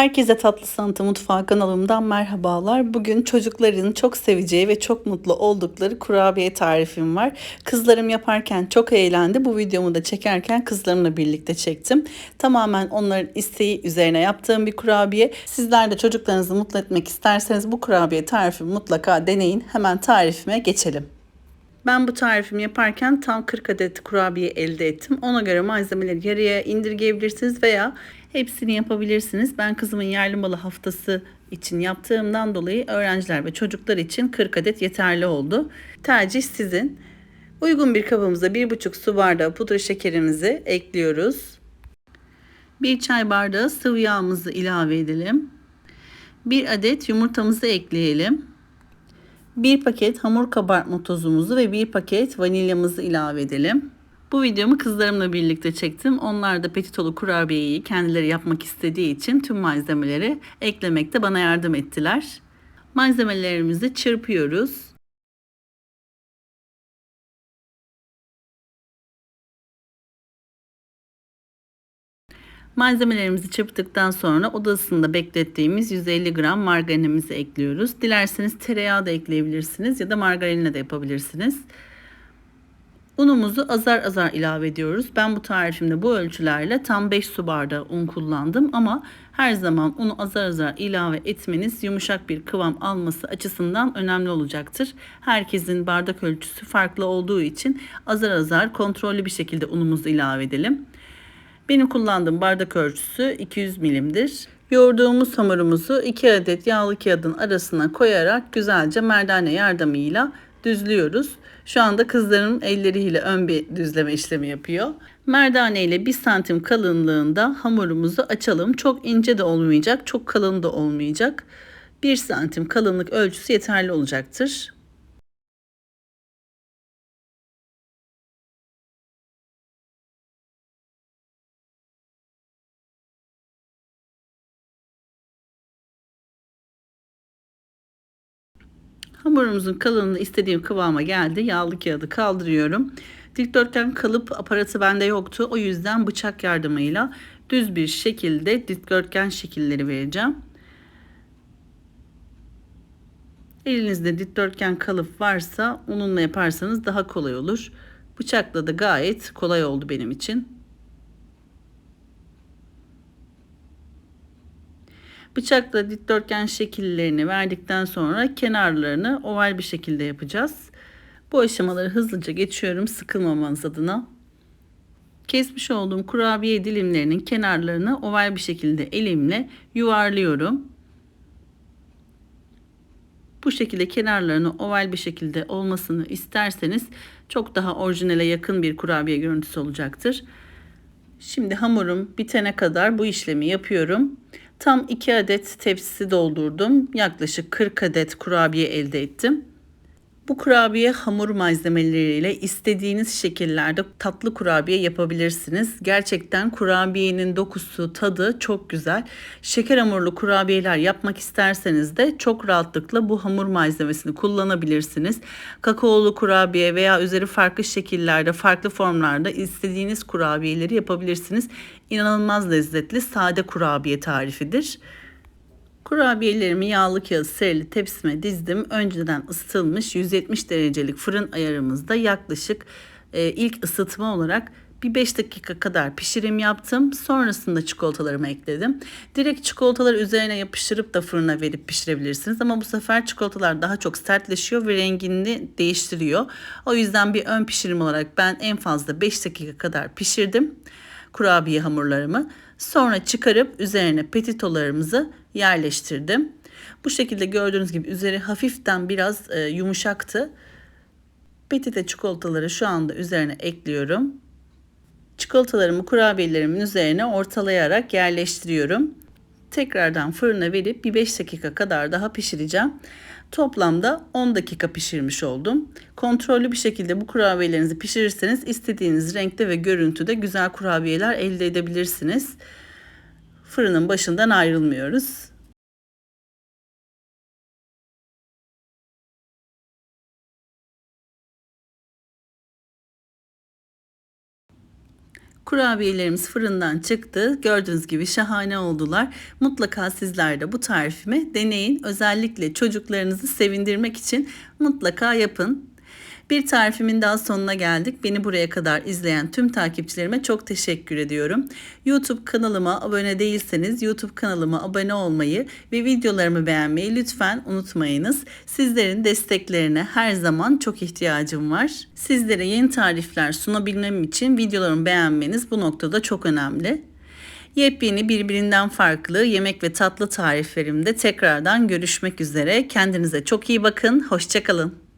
Herkese Tatlı Sanatı Mutfağı kanalımdan merhabalar. Bugün çocukların çok seveceği ve çok mutlu oldukları kurabiye tarifim var. Kızlarım yaparken çok eğlendi. Bu videomu da çekerken kızlarımla birlikte çektim. Tamamen onların isteği üzerine yaptığım bir kurabiye. Sizler de çocuklarınızı mutlu etmek isterseniz bu kurabiye tarifimi mutlaka deneyin. Hemen tarifime geçelim. Ben bu tarifimi yaparken tam 40 adet kurabiye elde ettim. Ona göre malzemeleri yarıya indirgeyebilirsiniz veya hepsini yapabilirsiniz. Ben kızımın yerli malı haftası için yaptığımdan dolayı öğrenciler ve çocuklar için 40 adet yeterli oldu. Tercih sizin. Uygun bir kabımıza 1,5 su bardağı pudra şekerimizi ekliyoruz. 1 çay bardağı sıvı yağımızı ilave edelim. 1 adet yumurtamızı ekleyelim. 1 paket hamur kabartma tozumuzu ve 1 paket vanilyamızı ilave edelim. Bu videomu kızlarımla birlikte çektim. Onlar da petitolu kurabiyeyi kendileri yapmak istediği için tüm malzemeleri eklemekte bana yardım ettiler. Malzemelerimizi çırpıyoruz. Malzemelerimizi çırptıktan sonra oda ısısında beklettiğimiz 150 gram margarinimizi ekliyoruz. Dilerseniz tereyağı da ekleyebilirsiniz ya da margarinle de yapabilirsiniz. Unumuzu azar azar ilave ediyoruz. Ben bu tarifimde bu ölçülerle tam 5 su bardağı un kullandım ama her zaman unu azar azar ilave etmeniz yumuşak bir kıvam alması açısından önemli olacaktır. Herkesin bardak ölçüsü farklı olduğu için azar azar kontrollü bir şekilde unumuzu ilave edelim. Benim kullandığım bardak ölçüsü 200 milimdir. Yoğurduğumuz hamurumuzu 2 adet yağlı kağıdın arasına koyarak güzelce merdane yardımıyla düzlüyoruz. Şu anda kızlarım elleriyle ön bir düzleme işlemi yapıyor. Merdane ile 1 santim kalınlığında hamurumuzu açalım. Çok ince de olmayacak, çok kalın da olmayacak. 1 santim kalınlık ölçüsü yeterli olacaktır. Hamurumuzun kalınlığı istediğim kıvama geldi. Yağlı kağıdı kaldırıyorum. Dikdörtgen kalıp aparatı bende yoktu. O yüzden bıçak yardımıyla düz bir şekilde dikdörtgen şekilleri vereceğim. Elinizde dikdörtgen kalıp varsa onunla yaparsanız daha kolay olur. Bıçakla da gayet kolay oldu benim için. Bıçakla dikdörtgen şekillerini verdikten sonra kenarlarını oval bir şekilde yapacağız. Bu aşamaları hızlıca geçiyorum sıkılmamanız adına. Kesmiş olduğum kurabiye dilimlerinin kenarlarını oval bir şekilde elimle yuvarlıyorum. Bu şekilde kenarlarını oval bir şekilde olmasını isterseniz çok daha orijinale yakın bir kurabiye görüntüsü olacaktır. Şimdi hamurum bitene kadar bu işlemi yapıyorum. Tam 2 adet tepsisi doldurdum. Yaklaşık 40 adet kurabiye elde ettim. Bu kurabiye hamur malzemeleriyle istediğiniz şekillerde tatlı kurabiye yapabilirsiniz. Gerçekten kurabiyenin dokusu, tadı çok güzel. Şeker hamurlu kurabiyeler yapmak isterseniz de çok rahatlıkla bu hamur malzemesini kullanabilirsiniz. Kakaolu kurabiye veya üzeri farklı şekillerde, farklı formlarda istediğiniz kurabiyeleri yapabilirsiniz. İnanılmaz lezzetli sade kurabiye tarifidir. Kurabiyelerimi yağlı kağıt serili tepsime dizdim. Önceden ısıtılmış 170 derecelik fırın ayarımızda yaklaşık e, ilk ısıtma olarak bir 5 dakika kadar pişirim yaptım. Sonrasında çikolatalarımı ekledim. Direkt çikolataları üzerine yapıştırıp da fırına verip pişirebilirsiniz. Ama bu sefer çikolatalar daha çok sertleşiyor ve rengini değiştiriyor. O yüzden bir ön pişirim olarak ben en fazla 5 dakika kadar pişirdim kurabiye hamurlarımı. Sonra çıkarıp üzerine petitolarımızı yerleştirdim. Bu şekilde gördüğünüz gibi üzeri hafiften biraz e, yumuşaktı. Petite çikolataları şu anda üzerine ekliyorum. Çikolatalarımı kurabiyelerimin üzerine ortalayarak yerleştiriyorum. Tekrardan fırına verip bir 5 dakika kadar daha pişireceğim. Toplamda 10 dakika pişirmiş oldum. Kontrollü bir şekilde bu kurabiyelerinizi pişirirseniz istediğiniz renkte ve görüntüde güzel kurabiyeler elde edebilirsiniz. Fırının başından ayrılmıyoruz. Kurabiyelerimiz fırından çıktı. Gördüğünüz gibi şahane oldular. Mutlaka sizler de bu tarifimi deneyin. Özellikle çocuklarınızı sevindirmek için mutlaka yapın. Bir tarifimin daha sonuna geldik. Beni buraya kadar izleyen tüm takipçilerime çok teşekkür ediyorum. YouTube kanalıma abone değilseniz YouTube kanalıma abone olmayı ve videolarımı beğenmeyi lütfen unutmayınız. Sizlerin desteklerine her zaman çok ihtiyacım var. Sizlere yeni tarifler sunabilmem için videolarımı beğenmeniz bu noktada çok önemli. Yepyeni birbirinden farklı yemek ve tatlı tariflerimde tekrardan görüşmek üzere. Kendinize çok iyi bakın. Hoşçakalın.